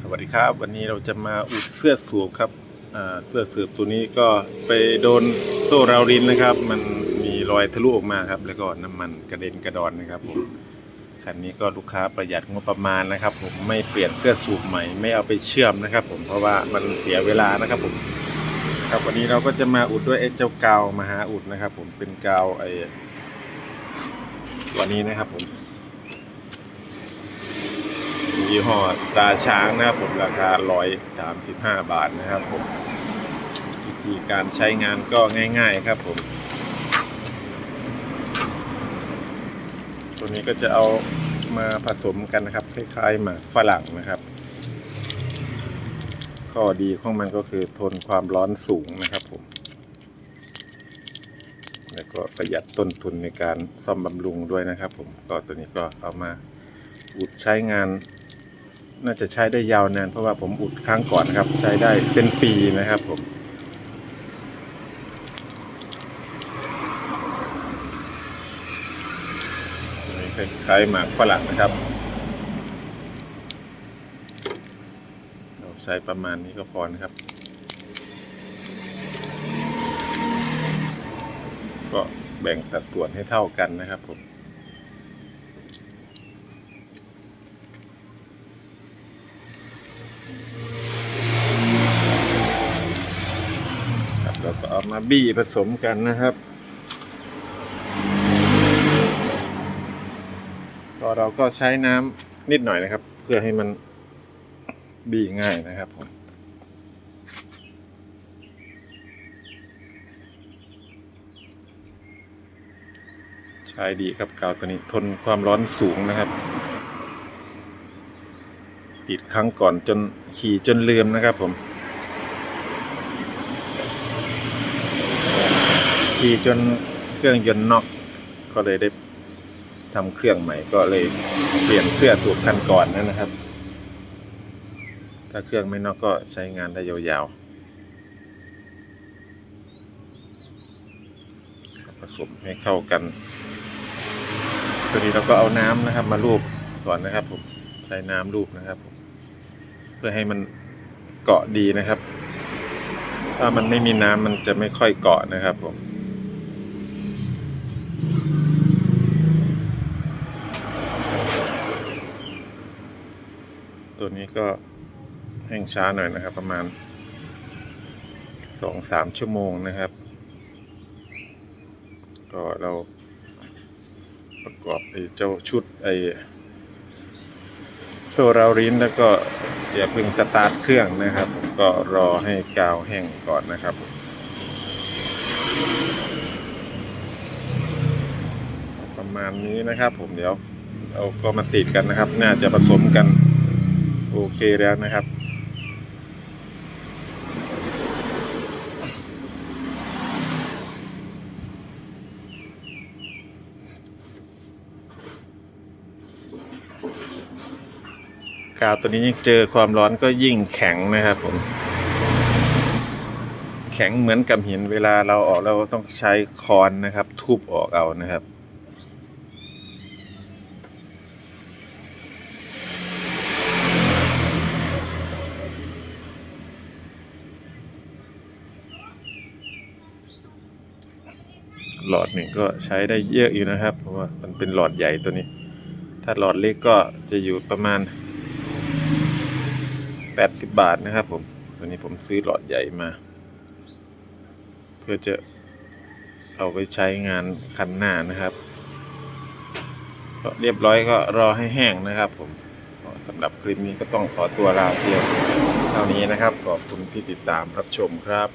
สวัสดีครับ วันนี้เราจะมาอุดเสื้อสูบครับเสื้อสูบตัวนี้ก็ไปโดนโซ่ราวรินนะครับ มันมีรอยทะลุออกมาครับ แล้วก็น้ำมันกระเด็นกระดอนนะครับผมคันนี้ก็ลูกค้าประหยัดงบประมาณนะครับ ผมไม่เปลี่ยนเสื้อสูบใหม่ไม่เอาไปเชื่อมนะครับ ผมเพราะว่ามันเสียเวลานะครับผมครับวันนี้เราก็จะมาอุดด้วยไอ้เจ้ากาวมหาอุดนะครับ ผมเป็นกาวไอ้ตัวนี้นะครับผม ยี่ห้อตาช้างนะครับผมราคา 135 บาทนะครับผมวิธีการใช้งานก็ง่าย ๆครับผม ตัวนี้ก็จะเอามาผสมกันนะครับ คล้ายๆหมากฝรั่งนะครับ ข้อดีของมันก็คือทนความร้อนสูงนะครับผม แล้วก็ประหยัดต้นทุนในการซ่อมบำรุงด้วยนะครับผมก็ตัวนี้ก็เอามาอุดใช้งาน น่าจะใช้ได้ยาวนาน เพราะว่าผมอุดครั้งก่อนครับ ใช้ได้เป็นปีนะครับผมคล้ายๆหมากฝรั่งนะครับ เราใช้ประมาณนี้ก็พอนะครับ ก็แบ่งสัดส่วนให้เท่ากันนะครับผม ครับเราก็เอา มาบี้ผสมกันนะครับ ก็เราก็ใช้น้ำนิดหน่อยนะครับ เพื่อให้มันบี้ง่ายนะครับผมใช้ดีครับกาวตัวนี้ทนความร้อนสูงนะครับ ติดครั้งก่อนจนขี่จนลืมนะครับผม ขี่จนเครื่องยนต์น็อกก็เลยได้ทำเครื่องใหม่ก็เลยเปลี่ยนเสื้องสูบคันก่อนนั่นนะครับ ถ้าเครื่องไม่น็อกก็ใช้งานได้ยาวๆผสมให้เข้ากันตัวนี้เราก็เอาน้ำนะครับ มาลูบก่อนนะครับ ผมใช้น้ำลูบนะครับผมเพื่อให้มันเกาะดีนะครับ ถ้ามันไม่มีน้ำมันจะไม่ค่อยเกาะนะครับผม ตัวนี้ก็แห้งช้าหน่อยนะครับ ประมาณสองสามชั่วโมงนะครับ ก็เราประกอบไอ้เจ้าชุดไอ้โซรารินแล้วก็อย่าเพึ่งสตาร์ทเครื่องนะครับผมก็รอให้กาวแห้งก่อนนะครับประมาณนี้นะครับ ผมเดี๋ยวเราก็มาติดกันนะครับ น่าจะผสมกัน โอเคแล้วนะครับ กาวตัวนี้ยิ่งเจอความร้อนก็ยิ่งแข็งนะครับผม แข็งเหมือนกับหินเวลาเราออกเราต้องใช้คอนนะครับ ทุบออกเอานะครับ หลอดหนึ่งก็ใช้ได้เยอะอยู่นะครับ เพราะว่ามันเป็นหลอดใหญ่ตัวนี้ ถ้าหลอดเล็กก็จะอยู่ประมาณ 80 บาทนะครับผมตัวนี้ผมซื้อหลอดใหญ่มา เพื่อจะเอาไปใช้งานคันหน้านะครับเรียบร้อยก็รอให้แห้งนะครับผมสำหรับคลิปนี้ก็ต้องขอตัวลาเพียงเท่านี้นะครับ ขอบคุณที่ติดตามรับชมครับ